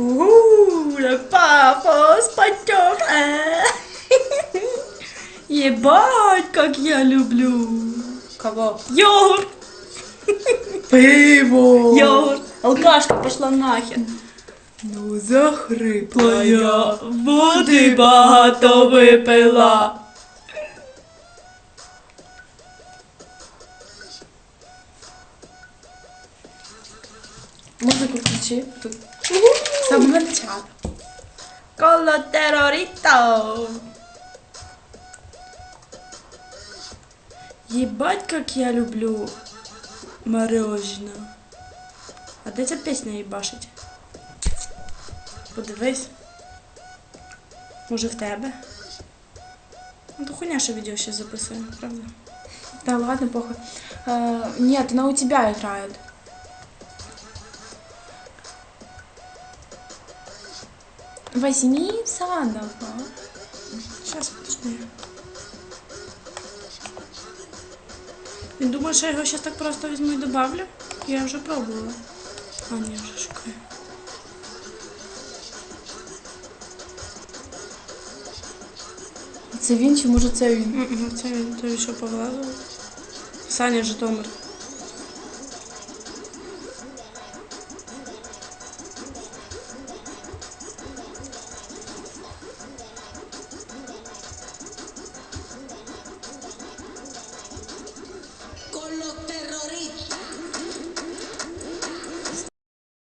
Ууу, le папа, спатёк. Ебать, как я люблю. Кого? Йогурт, Пиво! йогурт. Алкашка пошла нахер. Ну захрипла Твоя води багато випила. Музику включи. Тут. Самого начала. Коло тероритов. Ебать, как я люблю мороженое. А де ця пісня їбашить? Подивись. Може в тебе? Ну то хуйня, що відео ще записує, правда? Да ладно, похуй. Э, нет, она у тебя играет. Возьми Сандова. Сейчас, подожди. Думає, що я його зараз так просто візьму і добавлю. Я вже пробувала. А, ні, вже шукаю. Це він чи може це він? Це він той, що повлазив. Саня Житомир.